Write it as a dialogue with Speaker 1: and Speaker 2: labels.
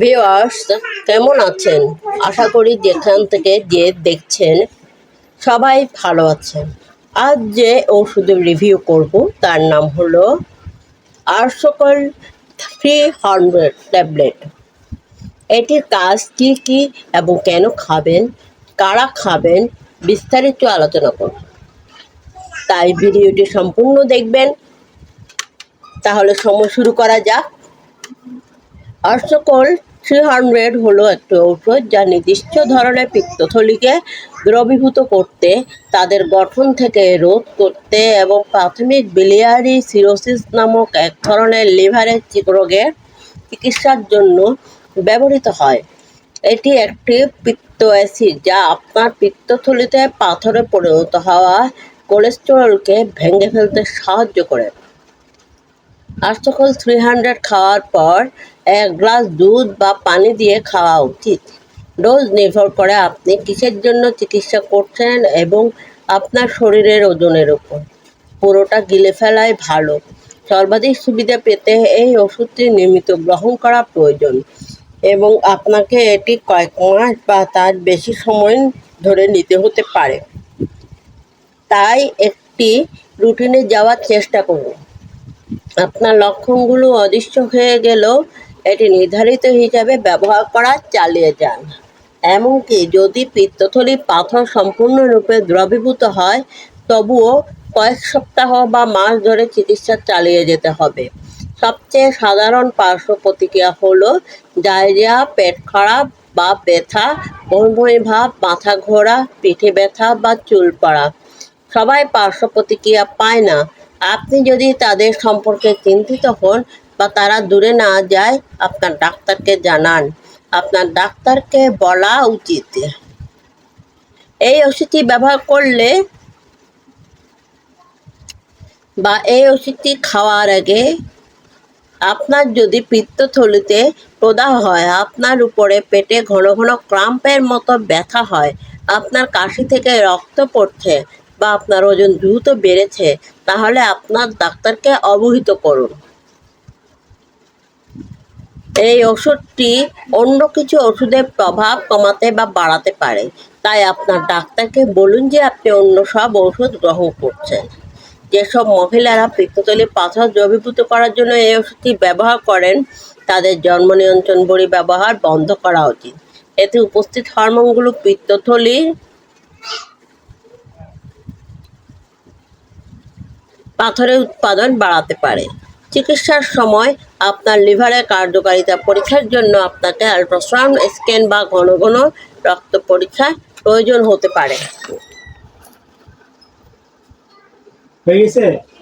Speaker 1: Viewers কেমন আছেন? আশা করি যেখান থেকে যে দেখছেন সবাই ভালো আছেন। আজ যে ওষুধের রিভিউ করব, তার নাম হলো আরসকল থ্রি হান্ড্রেড ট্যাবলেট এটির কাজ কী কী এবং কেন খাবেন, কারা খাবেন, বিস্তারিত আলোচনা করব। তাই ভিডিওটি সম্পূর্ণ দেখবেন। তাহলে সময় শুরু করা যাক। আর্সকল থ্রি হান্ড্রেড হলো একটি ঔষধ যা নির্দিষ্ট ধরনের পিত্তথলিকে দ্রবীভূত করতে, তাদের গঠন থেকে রোধ করতে এবং প্রাথমিক বিলিয়ারি সিরোসিস নামক এক ধরনের লিভারের রোগের চিকিৎসার জন্য ব্যবহৃত হয়। এটি একটি পিত্ত অ্যাসিড যা আপনার পিত্তথলিতে পাথরে পরিণত হওয়া কোলেস্টেরলকে ভেঙে ফেলতে সাহায্য করে। আর্সকল থ্রি হান্ড্রেড খাওয়ার পর এক গ্লাস দুধ বা পানি দিয়ে খাওয়া উচিত। ডোজ নির্ভর করে আপনি কিসের জন্য চিকিৎসা করছেন এবং আপনার শরীরের ওজনের ওপর পুরোটা গিলে ফেলাই ভালো। সর্বাধিক সুবিধা পেতে এই ওষুধটি নিয়মিত গ্রহণ করা প্রয়োজন এবং আপনাকে এটি কয়েক মাস বা তার বেশি সময় ধরে নিতে হতে পারে। তাই একটি রুটিনে যাওয়ার চেষ্টা করুন। আপনার লক্ষণগুলো অদৃশ্য হয়ে গেলেও এটি নির্ধারিত হিসাবে ব্যবহার করা চালিয়ে যান। এমনকি যদি পিত্তথলি পাথর সম্পূর্ণরূপে দ্রবীভূত হয়, তবুও কয়েক সপ্তাহ বা মাস ধরে চিকিৎসা চালিয়ে যেতে হবে। সবচেয়ে সাধারণ পার্শ্ব প্রতিক্রিয়া হলো ডায়রিয়া, পেট খারাপ বা ব্যথা, বমি ভাব, মাথা ঘোরা, পিঠে ব্যথা বা চুল পড়া। সবাই পার্শ্ব প্রতিক্রিয়া পায় না। আপনি যদি তাদের সম্পর্কে চিন্তিত হন বা তারা দূরে না যায়, আপনার ডাক্তারকে জানান। আপনার ডাক্তারকে বলা উচিত। এই ওষুধটি ব্যবহার করলে বা এই ওষুধটি খাওয়ার আগে আপনার যদি পিত্তথলিতে প্রদাহ হয়, আপনার উপরে পেটে ঘন ঘন ক্রাম্পের মতো ব্যথা হয়, আপনার কাশি থেকে রক্ত পড়ছে বা আপনার ওজন দ্রুত বেড়েছে, তাহলে আপনার ডাক্তারকে অবহিত করুন। এই ওষুধটি অন্য কিছু ওষুধের প্রভাব কমাতে বা বাড়াতে পারে। তাই আপনার ডাক্তারকে বলুন যে আপনি অন্য সব ওষুধ গ্রহণ করছেন। যেসব মহিলারা পিত্তথলি পাথর দ্রবীভূত করার জন্য এই ওষুধটি ব্যবহার করেন, তাদের জন্ম নিয়ন্ত্রণ বড়ি ব্যবহার বন্ধ করা উচিত। এতে উপস্থিত হরমোনগুলো পিত্তথলির পাথরের উৎপাদন বাড়াতে পারে। চিকিৎসার সময় আপনার লিভারের কার্যকারিতা পরীক্ষার জন্য আপনাকে আলট্রাসাউন্ড স্ক্যান বা ঘন ঘন রক্ত পরীক্ষা প্রয়োজন হতে পারে।